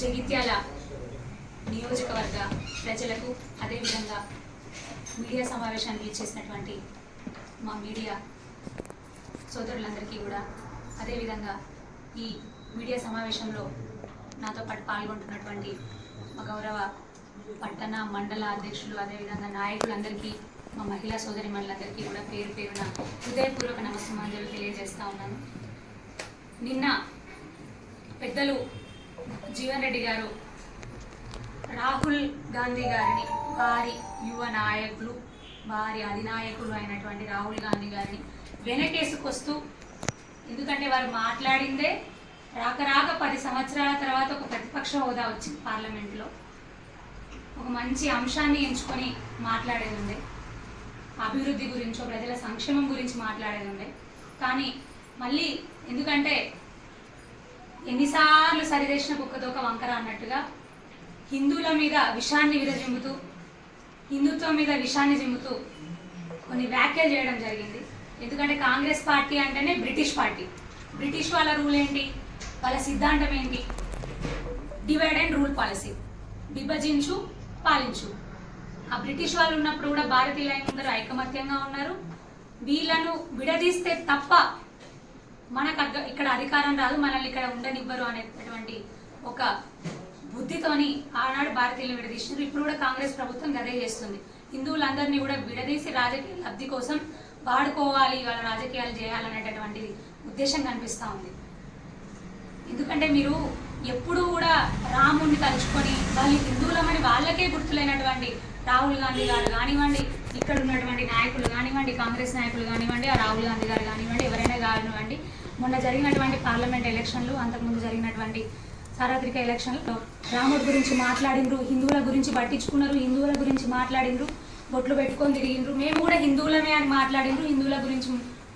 జగిత్యాల నియోజకవర్గ ప్రజలకు అదేవిధంగా మీడియా సమావేశానికి చేసినటువంటి మా మీడియా సోదరులందరికీ కూడా అదేవిధంగా ఈ మీడియా సమావేశంలో నాతో పాటు పాల్గొంటున్నటువంటి మా గౌరవ పట్టణ మండల అధ్యక్షులు అదేవిధంగా నాయకులందరికీ మా మహిళా సోదరి మండలందరికీ కూడా పేరు పేరున హృదయపూర్వక నమస్కారాలు తెలియజేస్తూ ఉన్నాను. నిన్న పెద్దలు జీవన్ రెడ్డి గారు రాహుల్ గాంధీ గారిని వారి యువ నాయకులు వారి అధినాయకులు అయినటువంటి రాహుల్ గాంధీ గారిని వెనకేసుకొస్తూ ఎందుకంటే వారు మాట్లాడిందే రాక రాక పది సంవత్సరాల తర్వాత ఒక ప్రతిపక్ష హోదా వచ్చింది పార్లమెంట్లో. ఒక మంచి అంశాన్ని ఎంచుకొని మాట్లాడేది ఉండే అభివృద్ధి గురించో ప్రజల సంక్షేమం గురించి మాట్లాడేది ఉండే కానీ మళ్ళీ ఎందుకంటే ఎన్నిసార్లు సరిదేసిన కుక్కతోక వంకర అన్నట్టుగా హిందువుల మీద విషాన్ని విరజిమ్ముతూ హిందుత్వం మీద విషాన్ని జిమ్ముతూ కొన్ని వ్యాఖ్యలు చేయడం జరిగింది. ఎందుకంటే కాంగ్రెస్ పార్టీ అంటేనే బ్రిటిష్ పార్టీ. బ్రిటిష్ వాళ్ళ రూల్ ఏంటి? వాళ్ళ సిద్ధాంతం ఏంటి? Divide and rule policy. విభజించు పాలించు. ఆ బ్రిటిష్ వాళ్ళు ఉన్నప్పుడు కూడా భారతీయులందరూ ఐకమత్యంగా ఉన్నారు. వీళ్ళను విడదీస్తే తప్ప మనకు అర్థం ఇక్కడ అధికారం రాదు మనల్ని ఇక్కడ ఉండనివ్వరు అనేటటువంటి ఒక బుద్ధితోని ఆనాడు భారతీయులు విడదీసినారు. ఇప్పుడు కూడా కాంగ్రెస్ ప్రభుత్వం గదే చేస్తుంది. హిందువులందరినీ కూడా విడదీసి రాజకీయ లబ్ధి కోసం వాడుకోవాలి వాళ్ళ రాజకీయాలు చేయాలనేటటువంటి ఉద్దేశం కనిపిస్తూ ఉంది. ఎందుకంటే మీరు ఎప్పుడు కూడా రాముణ్ణి తలుచుకొని వాళ్ళు హిందువులమని వాళ్ళకే గుర్తులైనటువంటి రాహుల్ గాంధీ గారు కానివ్వండి ఇక్కడ ఉన్నటువంటి నాయకులు కానివ్వండి కాంగ్రెస్ నాయకులు కానివ్వండి ఆ రాహుల్ గాంధీ గారు కానివ్వండి ఎవరైనా కానివ్వండి మొన్న జరిగినటువంటి పార్లమెంట్ ఎలక్షన్లు అంతకుముందు జరిగినటువంటి సార్వత్రిక ఎలక్షన్లో రాముడి గురించి మాట్లాడిండ్రు హిందువుల గురించి పట్టించుకున్నారు హిందువుల గురించి మాట్లాడిండ్రు బొట్లు పెట్టుకొని తిరిగిండ్రు. మేము కూడా హిందువులమే అని మాట్లాడిండ్రు హిందువుల గురించి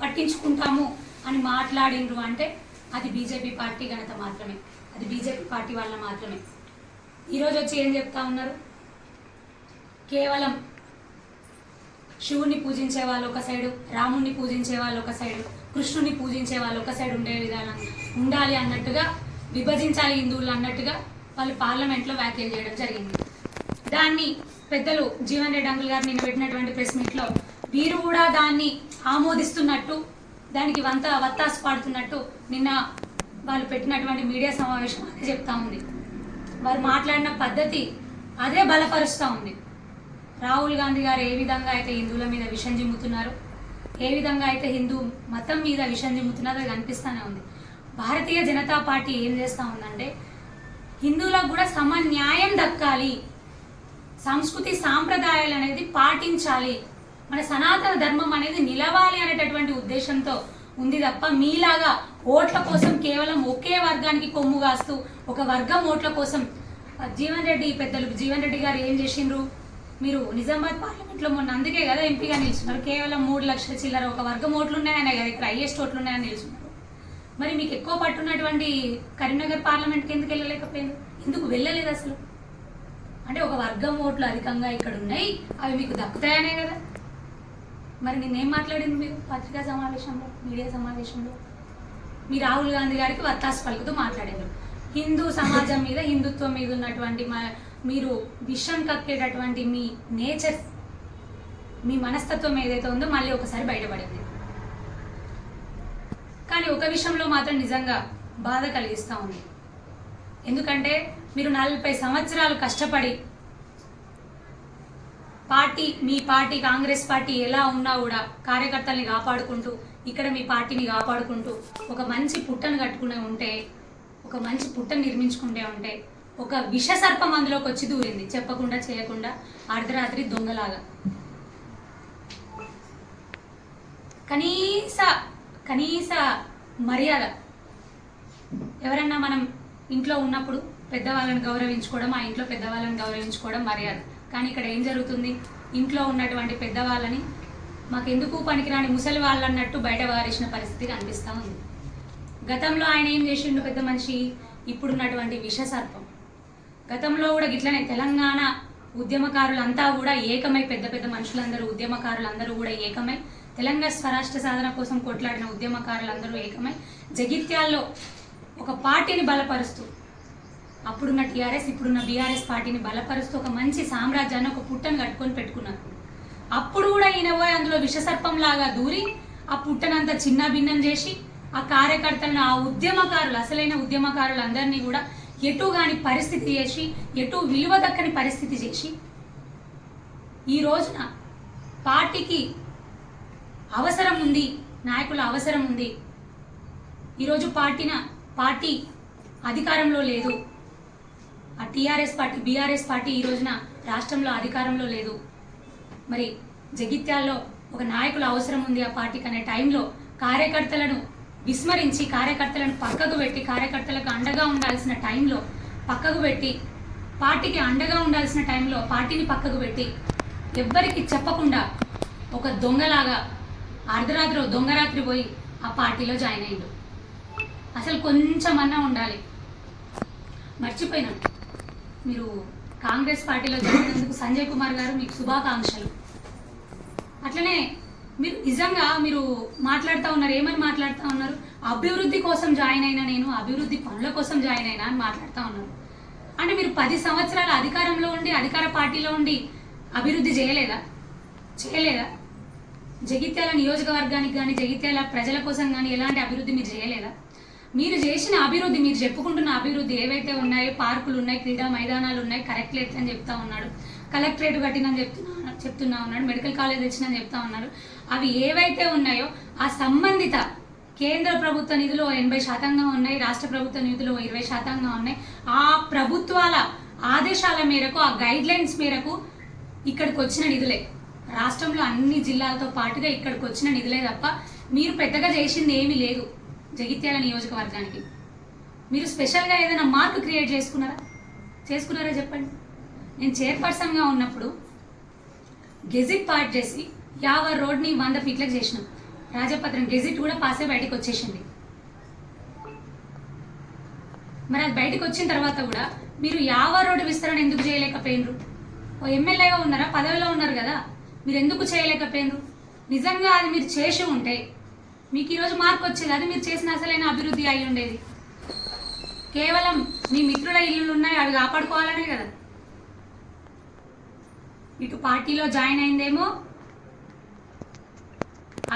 పట్టించుకుంటాము అని మాట్లాడిండ్రు అంటే అది బీజేపీ పార్టీ ఘనత మాత్రమే. అది బీజేపీ పార్టీ వాళ్ళ మాత్రమే. ఈరోజు వచ్చి ఏం చెప్తా ఉన్నారు? కేవలం శివుణ్ణి పూజించే వాళ్ళు ఒక సైడు రాముణ్ణి పూజించే వాళ్ళు ఒక సైడు కృష్ణుని పూజించే వాళ్ళు ఒక సైడ్ ఉండే విధానం ఉండాలి అన్నట్టుగా విభజించాలి హిందువులు అన్నట్టుగా వాళ్ళు పార్లమెంట్లో వ్యాఖ్యలు చేయడం జరిగింది. దాన్ని పెద్దలు జీవన్ రెడ్డి అంకుల్ గారు నిన్న పెట్టినటువంటి ప్రెస్ మీట్లో వీరు కూడా దాన్ని ఆమోదిస్తున్నట్టు దానికి వంత వత్తాసు పాడుతున్నట్టు నిన్న వాళ్ళు పెట్టినటువంటి మీడియా సమావేశం అదే చెప్తా ఉంది. వారు మాట్లాడిన పద్ధతి అదే బలపరుస్తూ ఉంది. రాహుల్ గాంధీ గారు ఏ విధంగా అయితే హిందువుల మీద విషం జిమ్ముతున్నారో ఏ విధంగా అయితే హిందూ మతం మీద విషం జిమ్ముతున్నారో కనిపిస్తూనే ఉంది. భారతీయ జనతా పార్టీ ఏం చేస్తూ ఉందంటే హిందువులకు కూడా సమ న్యాయం దక్కాలి. సంస్కృతి సాంప్రదాయాలు అనేది పాటించాలి. మన సనాతన ధర్మం అనేది నిలవాలి అనేటటువంటి ఉద్దేశంతో ఉంది తప్ప మీలాగా ఓట్ల కోసం కేవలం ఒకే వర్గానికి కొమ్ము కాస్తూ ఒక వర్గం ఓట్ల కోసం జీవన్ రెడ్డి పెద్దలు జీవన్ రెడ్డి గారు ఏం చేసిండ్రు? మీరు నిజామాబాద్ పార్లమెంట్లో మొన్న అందుకే కదా ఎంపీగా నిలుచున్నారు. కేవలం మూడు లక్షల చిల్లర ఒక వర్గం ఓట్లు ఉన్నాయనే కదా ఇక్కడ హైయెస్ట్ ఓట్లు ఉన్నాయని నిలుచున్నారు. మరి మీకు ఎక్కువ పట్టున్నటువంటి కరీంనగర్ పార్లమెంట్కి ఎందుకు వెళ్ళలేకపోయింది? ఎందుకు వెళ్ళలేదు అసలు? అంటే ఒక వర్గం ఓట్లు అధికంగా ఇక్కడ ఉన్నాయి అవి మీకు దక్కుతాయనే కదా. మరి నేనేం మాట్లాడింది మీరు పత్రికా సమావేశంలో మీడియా సమావేశంలో? మీ రాహుల్ గాంధీ గారికి వత్తాసు పలుకుతూ మాట్లాడారు. హిందూ సమాజం మీద హిందుత్వం మీద ఉన్నటువంటి మా- మీరు విషం కక్కేటటువంటి మీ నేచర్ మీ మనస్తత్వం ఏదైతే ఉందో మళ్ళీ ఒకసారి బయటపడింది. కానీ ఒక విషయంలో మాత్రం నిజంగా బాధ కలిగిస్తూ ఉంది. ఎందుకంటే మీరు నలభై సంవత్సరాలు కష్టపడి పార్టీ మీ పార్టీ కాంగ్రెస్ పార్టీ ఎలా ఉన్నా కూడా కార్యకర్తల్ని కాపాడుకుంటూ ఇక్కడ మీ పార్టీని కాపాడుకుంటూ ఒక మంచి పుట్టను కట్టుకునే ఉంటే ఒక మంచి పుట్ట నిర్మించుకుంటే ఉంటే ఒక విష సర్పం అందులోకి వచ్చి దూరింది. చెప్పకుండా చేయకుండా అర్ధరాత్రి దొంగలాగా. కనీస కనీస మర్యాద. ఎవరన్నా మనం ఇంట్లో ఉన్నప్పుడు పెద్దవాళ్ళని గౌరవించుకోవడం ఆ ఇంట్లో పెద్దవాళ్ళని గౌరవించుకోవడం మర్యాద. కానీ ఇక్కడ ఏం జరుగుతుంది? ఇంట్లో ఉన్నటువంటి పెద్దవాళ్ళని మాకెందుకు పనికిరాని ముసలి వాళ్ళు అన్నట్టు బయట వారేసిన పరిస్థితి కనిపిస్తూ ఉంది. గతంలో ఆయన ఏం చేసిండు పెద్ద మనిషి? ఇప్పుడున్నటువంటి విష సర్పం. గతంలో కూడా గిట్లనే తెలంగాణ ఉద్యమకారులంతా కూడా ఏకమై పెద్ద పెద్ద మనుషులందరూ ఉద్యమకారులందరూ కూడా ఏకమై తెలంగాణ స్వరాష్ట్ర సాధన కోసం కొట్లాడిన ఉద్యమకారులందరూ ఏకమై జగిత్యాల్లో ఒక పార్టీని బలపరుస్తూ అప్పుడున్న టీఆర్ఎస్ ఇప్పుడున్న బీఆర్ఎస్ పార్టీని బలపరుస్తూ ఒక మంచి సామ్రాజ్యాన్ని ఒక పుట్టను కట్టుకొని పెట్టుకున్నారు. అప్పుడు కూడా ఈయన పోయి అందులో విషసర్పంలాగా దూరి ఆ పుట్టనంతా చిన్న భిన్నం చేసి ఆ కార్యకర్తలను ఆ ఉద్యమకారులు అసలైన ఉద్యమకారులు అందరినీ కూడా ఎటు కాని పరిస్థితి చేసి ఎటు విలువ దక్కని పరిస్థితి చేసి ఈ రోజున పార్టీకి అవసరం ఉంది నాయకుల అవసరం ఉంది. ఈరోజు పార్టీన పార్టీ అధికారంలో లేదు. ఆ టీఆర్ఎస్ పార్టీ బీఆర్ఎస్ పార్టీ ఈ రోజున రాష్ట్రంలో అధికారంలో లేదు. మరి జగిత్యాల్లో ఒక నాయకుల అవసరం ఉంది ఆ పార్టీకి అనే టైంలో కార్యకర్తలను విస్మరించి కార్యకర్తలను పక్కకు పెట్టి కార్యకర్తలకు అండగా ఉండాల్సిన టైంలో పక్కకు పెట్టి పార్టీకి అండగా ఉండాల్సిన టైంలో పార్టీని పక్కకు పెట్టి ఎవ్వరికి చెప్పకుండా ఒక దొంగలాగా అర్ధరాత్రి దొంగరాత్రి పోయి ఆ పార్టీలో జాయిన్ అయ్యిండు అసలు కొంచెమన్నా ఉండాలి. మర్చిపోయినాను మీరు కాంగ్రెస్ పార్టీలో జాయిన్ అయినందుకు సంజయ్ కుమార్ గారు మీకు శుభాకాంక్షలు. అట్లనే మీరు నిజంగా మీరు మాట్లాడుతూ ఉన్నారు ఏమని మాట్లాడుతూ ఉన్నారు? అభివృద్ధి కోసం జాయిన్ అయినా నేను అభివృద్ధి పనుల కోసం జాయిన్ అయినా అని మాట్లాడుతూ ఉన్నారు. అంటే మీరు పది సంవత్సరాల అధికారంలో ఉండి అధికార పార్టీలో ఉండి అభివృద్ధి చేయలేదా? చేయలేదా? జగిత్యాల నియోజకవర్గానికి కానీ జగిత్యాల ప్రజల కోసం కానీ ఎలాంటి అభివృద్ధి మీరు చేయలేదా? మీరు చేసిన అభివృద్ధి మీరు చెప్పుకుంటున్న అభివృద్ధి ఏవైతే ఉన్నాయో పార్కులు ఉన్నాయి క్రీడా మైదానాలు ఉన్నాయి కరెక్ట్లేట్ అని చెప్తా ఉన్నాడు. కలెక్టరేట్ కట్టినని చెప్తున్నా చెప్తున్నా ఉన్నాడు మెడికల్ కాలేజ్ తెచ్చినని చెప్తా ఉన్నారు అవి ఏవైతే ఉన్నాయో ఆ సంబంధిత కేంద్ర ప్రభుత్వ నిధులు ఎనభై శాతంగా ఉన్నాయి రాష్ట్ర ప్రభుత్వ నిధులు ఇరవై శాతంగా ఉన్నాయి. ఆ ప్రభుత్వాల ఆదేశాల మేరకు ఆ గైడ్లైన్స్ మేరకు ఇక్కడికి వచ్చిన నిధులే. రాష్ట్రంలో అన్ని జిల్లాలతో పాటుగా ఇక్కడికి వచ్చిన నిధులే తప్ప మీరు పెద్దగా చేసింది ఏమీ లేదు జగిత్యాల నియోజకవర్గానికి. మీరు స్పెషల్గా ఏదైనా మార్క్ క్రియేట్ చేసుకున్నారా? చేసుకున్నారా చెప్పండి. నేను చైర్పర్సన్గా ఉన్నప్పుడు గెజిట్ పార్ట్ చేసి యావర్ రోడ్ని వంద ఫీట్లకు చేసినాం. రాజపత్రం గెజిట్ కూడా పాసే బయటకు వచ్చేసింది. మరి అది బయటకు వచ్చిన తర్వాత కూడా మీరు యావ రోడ్డు విస్తరణ ఎందుకు చేయలేకపోయినరు? ఓ ఎమ్మెల్యేగా ఉన్నారా? పదవిలో ఉన్నారు కదా. మీరు ఎందుకు చేయలేకపోయినరు? నిజంగా అది మీరు చేసి ఉంటే మీకు ఈరోజు మార్క్ వచ్చేది. అది మీరు చేసిన అసలైన అభివృద్ధి అయి ఉండేది. కేవలం మీ మిత్రుల ఇల్లులు ఉన్నాయి అవి కాపాడుకోవాలనే కదా. మీకు పార్టీలో జాయిన్ అయిందేమో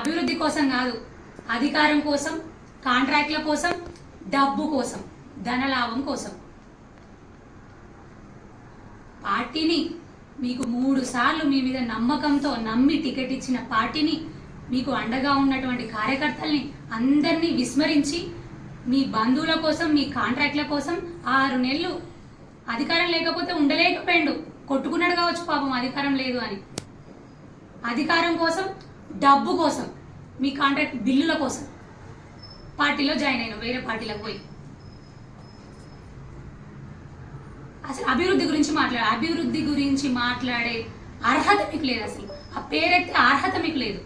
అభివృద్ధి కోసం కాదు అధికారం కోసం కాంట్రాక్ట్ల కోసం డబ్బు కోసం ధనలాభం కోసం. పార్టీని మీకు మూడు సార్లు మీ మీద నమ్మకంతో నమ్మి టికెట్ ఇచ్చిన పార్టీని మీకు అండగా ఉన్నటువంటి కార్యకర్తల్ని అందరినీ విస్మరించి మీ బంధువుల కోసం మీ కాంట్రాక్ట్ల కోసం ఆరు నెలలు అధికారం లేకపోతే ఉండలేకపోయిండు. కొట్టుకున్నాడు కావచ్చు పాపం అధికారం లేదు అని. అధికారం కోసం డబ్బు కోసం మీ కాంట్రాక్ట్ బిల్లుల కోసం పార్టీలో జాయిన్ అయినా వేరే పార్టీలకు పోయి. అసలు అభివృద్ధి గురించి మాట్లాడే అభివృద్ధి గురించి మాట్లాడే అర్హత మీకు లేదు అసలు. ఆ పేరెత్తే అర్హత మీకు లేదు.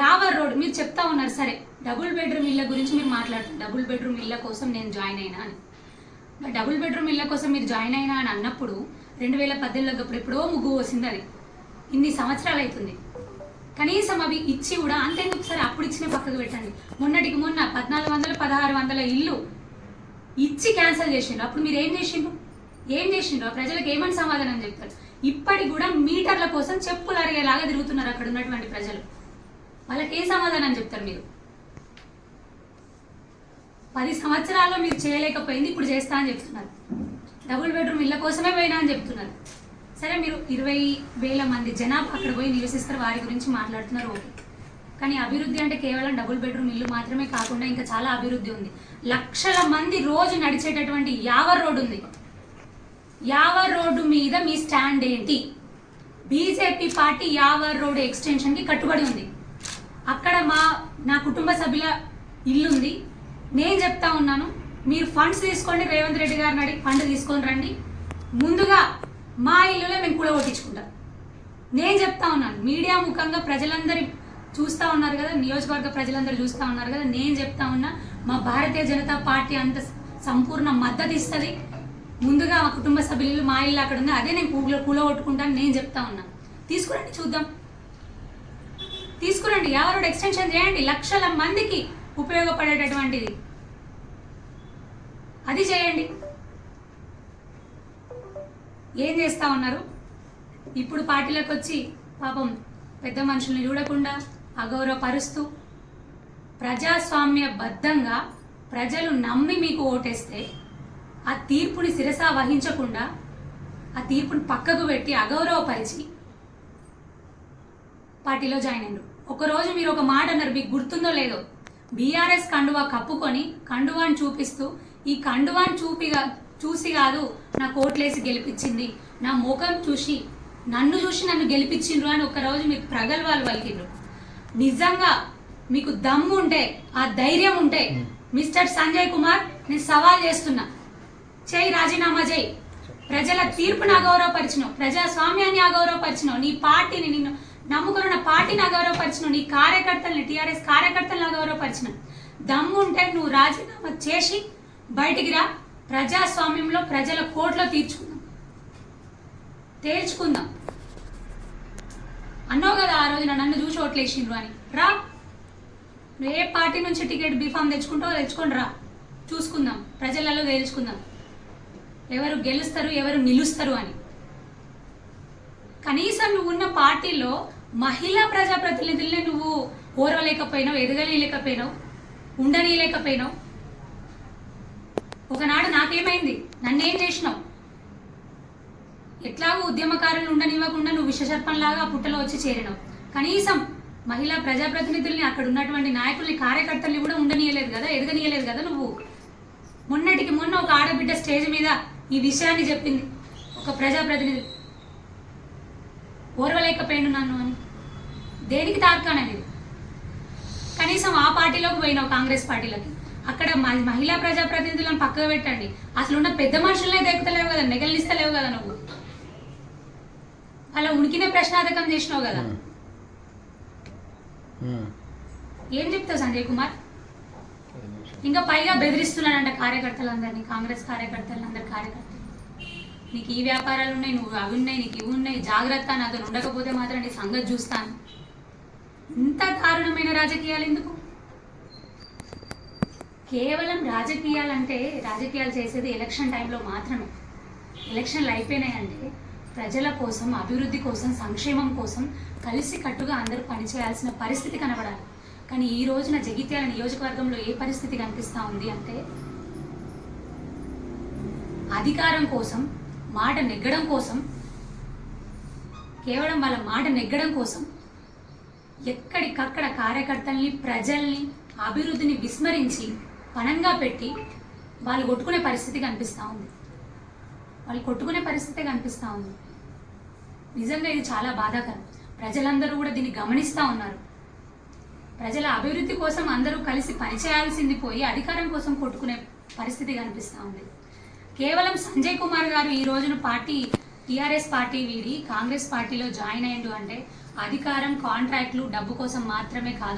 యావర్ రోడ్ మీరు చెప్తా ఉన్నారు సరే డబుల్ బెడ్రూమ్ ఇళ్ళ గురించి మీరు మాట్లాడుతున్నారు. డబుల్ బెడ్రూమ్ ఇళ్ళ కోసం నేను జాయిన్ అయినా అని. డబుల్ బెడ్రూమ్ ఇళ్ళ కోసం మీరు జాయిన్ అయినా అని అన్నప్పుడు రెండు వేల పద్దెనిమిదిలో అప్పుడు ఎప్పుడో ముగ్గు పోసింది అది. ఇన్ని సంవత్సరాలు అవుతుంది కనీసం అవి ఇచ్చి కూడా అంతేందుకు సరే? అప్పుడు ఇచ్చిన పక్కకు పెట్టండి. మొన్నటికి మొన్న పద్నాలుగు వందల పదహారు వందల ఇల్లు ఇచ్చి క్యాన్సిల్ చేసిండ్రు. అప్పుడు మీరు ఏం చేసిండ్రు? ఏం చేసిండ్రు? ఆ ప్రజలకు ఏమని సమాధానం చెప్తారు? ఇప్పటికి కూడా మీటర్ల కోసం చెప్పులు అరిగేలాగా తిరుగుతున్నారు అక్కడ ఉన్నటువంటి ప్రజలు. వాళ్ళకి ఏ సమాధానం చెప్తారు మీరు? పది సంవత్సరాల్లో మీరు చేయలేకపోయింది ఇప్పుడు చేస్తా అని చెప్తున్నారు. డబుల్ బెడ్రూమ్ ఇళ్ళ కోసమే పోయినా అని చెప్తున్నారు. సరే మీరు ఇరవై వేల మంది జనాభా అక్కడ పోయి నివసిస్తారు వారి గురించి మాట్లాడుతున్నారు ఓకే. కానీ అభివృద్ధి అంటే కేవలం డబుల్ బెడ్రూమ్ ఇల్లు మాత్రమే కాకుండా ఇంకా చాలా అభివృద్ధి ఉంది. లక్షల మంది రోజు నడిచేటటువంటి యావర్ రోడ్డు ఉంది. యావర్ రోడ్డు మీద మీ స్టాండ్ ఏంటి? బీజేపీ పార్టీ యావర్ రోడ్ ఎక్స్టెన్షన్కి కట్టుబడి ఉంది. అక్కడ మా నా కుటుంబ సభ్యుల ఇల్లు ఉంది నేను చెప్తా ఉన్నాను మీరు ఫండ్స్ తీసుకోండి రేవంత్ రెడ్డి గారిని అడిగి ఫండ్ తీసుకొని రండి. ముందుగా మా ఇల్లులో మేము కూడా కొట్టించుకుంటాం. నేను చెప్తా ఉన్నాను మీడియా ముఖంగా ప్రజలందరి చూస్తా ఉన్నారు కదా నియోజకవర్గ ప్రజలందరూ చూస్తా ఉన్నారు కదా నేను చెప్తా ఉన్నా మా భారతీయ జనతా పార్టీ అంత సంపూర్ణ మద్దతు ఇస్తుంది. ముందుగా మా కుటుంబ సభ్యులు మా ఇల్లు అక్కడ ఉంది అదే నేను కూల కూలగొట్టుకుంటాను నేను చెప్తా ఉన్నా. తీసుకురండి చూద్దాం. తీసుకురండి ఎవరు ఎక్స్టెన్షన్ చేయండి లక్షల మందికి ఉపయోగపడేటటువంటిది. అది చేయండి. ఏం చేస్తా ఉన్నారు? ఇప్పుడు పార్టీలకు వచ్చి పాపం పెద్ద మనుషుల్ని చూడకుండా అగౌరవపరుస్తూ ప్రజాస్వామ్య బద్ధంగా ప్రజలు నమ్మి మీకు ఓటేస్తే ఆ తీర్పుని శిరస వహించకుండా ఆ తీర్పుని పక్కకు పెట్టి అగౌరవపరిచి పార్టీలో జాయిన్ అయ్యారు ఒకరోజు మీరు ఒక మాట అన్నారు మీకు గుర్తుందో లేదో. బీఆర్ఎస్ కండువా కప్పుకొని కండువాని చూపిస్తూ ఈ కండువాని చూపిగా చూసి కాదు నా కోట్లేసి గెలిపించింది. నా ముఖం చూసి నన్ను చూసి నన్ను గెలిపించిండ్రు అని ఒకరోజు మీరు ప్రగల్భాలు పలికిండ్రు. నిజంగా మీకు దమ్ము ఉంటే ఆ ధైర్యం ఉంటే మిస్టర్ సంజయ్ కుమార్ నేను సవాల్ చేస్తున్నా. చేయి రాజీనామా చేయి ప్రజల తీర్పును అగౌరవపరిచినావు ప్రజాస్వామ్యాన్ని అగౌరవపరిచినావు నీ పార్టీని నిన్ను నమ్ముకున్న పార్టీని అగౌరవపరిచినావు నీ కార్యకర్తల్ని టీఆర్ఎస్ కార్యకర్తలను అగౌరవపరిచినావు దమ్ము ఉంటే నువ్వు రాజీనామా చేసి బయటికి రా. ప్రజాస్వామ్యంలో ప్రజల కోట్లో తీర్చుకుందాం. తేల్చుకుందాం. అన్నావు కదా ఆ రోజున నన్ను చూసి ఓట్లేసిండ్రు అని. రా. నువ్వు ఏ పార్టీ నుంచి టికెట్ బీఫామ్ తెచ్చుకుంటావో తెచ్చుకొని రా. చూసుకుందాం. ప్రజలలో తేల్చుకుందాం. ఎవరు గెలుస్తారు ఎవరు నిలుస్తారు అని. కనీసం నువ్వు ఉన్న పార్టీలో మహిళా ప్రజాప్రతినిధుల్ని నువ్వు ఓర్వలేకపోయినావు ఎదగలేకపోయినావు ఉండనీయలేకపోయినావు. ఒకనాడు నాకేమైంది? నన్నేం చేసినావు? ఎట్లాగో ఉద్యమకారులు ఉండనివ్వకుండా నువ్వు విషసర్పంలాగా పుట్టలో వచ్చి చేరినావు. కనీసం మహిళా ప్రజాప్రతినిధుల్ని అక్కడ ఉన్నటువంటి నాయకుల్ని కార్యకర్తల్ని కూడా ఉండనీయలేదు కదా ఎదగనీయలేదు కదా నువ్వు? మొన్నటికి మొన్న ఒక ఆడబిడ్డ స్టేజ్ మీద ఈ విషయాన్ని చెప్పింది. ఒక ప్రజాప్రతినిధి. ఓర్వలేకపోయాను నన్ను అని. దేనికి తార్కాణం ఇది కనీసం ఆ పార్టీలోకి పోయినావు కాంగ్రెస్ పార్టీలోకి. అక్కడ మహిళా ప్రజాప్రతినిధులను పక్కకు పెట్టండి. అసలు ఉన్న పెద్ద మనుషులనే దెక్కుతలేవు కదా నెగలిస్తలేవు కదా నువ్వు. అలా ఉనికినే ప్రశ్నార్థకం చేసినావు కదా. ఏం చెప్తావు సంజయ్ కుమార్? ఇంకా పైగా బెదిరిస్తున్నాడంట కార్యకర్తలందరినీ కాంగ్రెస్ కార్యకర్తలందరి కార్యకర్తలు. నీకు ఈ వ్యాపారాలు ఉన్నాయి నువ్వు అవి ఉన్నాయి నీకు ఇవి ఉన్నాయి జాగ్రత్త నాతో ఉండకపోతే మాత్రం నీ సంగతి చూస్తాను. ఇంత దారుణమైన రాజకీయాలు ఎందుకు? కేవలం రాజకీయాలంటే రాజకీయాలు చేసేది ఎలక్షన్ టైంలో మాత్రమే. ఎలక్షన్లు అయిపోయినాయంటే ప్రజల కోసం అభివృద్ధి కోసం సంక్షేమం కోసం కలిసి కట్టుగా అందరూ పనిచేయాల్సిన పరిస్థితి కనబడాలి. కానీ ఈ రోజున జగిత్యాల నియోజకవర్గంలో ఏ పరిస్థితి కనిపిస్తూ ఉంది అంటే అధికారం కోసం మాట నెగ్గడం కోసం కేవలం వాళ్ళ మాట నెగ్గడం కోసం ఎక్కడికక్కడ కార్యకర్తల్ని ప్రజల్ని అభివృద్ధిని విస్మరించి పణంగా పెట్టి వాళ్ళు కొట్టుకునే పరిస్థితి కనిపిస్తూ ఉంది. వాళ్ళు కొట్టుకునే పరిస్థితి కనిపిస్తూ ఉంది. నిజంగా ఇది చాలా బాధాకరం. ప్రజలందరూ కూడా దీన్ని గమనిస్తూ ఉన్నారు. ప్రజల అభివృద్ధి కోసం అందరూ కలిసి పనిచేయాల్సింది పోయి అధికారం కోసం కొట్టుకునే పరిస్థితి కనిపిస్తూ ఉంది. కేవలం సంజయ్ కుమార్ గారు ఈ రోజున పార్టీ టీఆర్ఎస్ పార్టీ వీడి కాంగ్రెస్ పార్టీలో జాయిన్ అయ్యిండు అంటే అధికారం కాంట్రాక్ట్లు డబ్బు కోసం మాత్రమే కాదు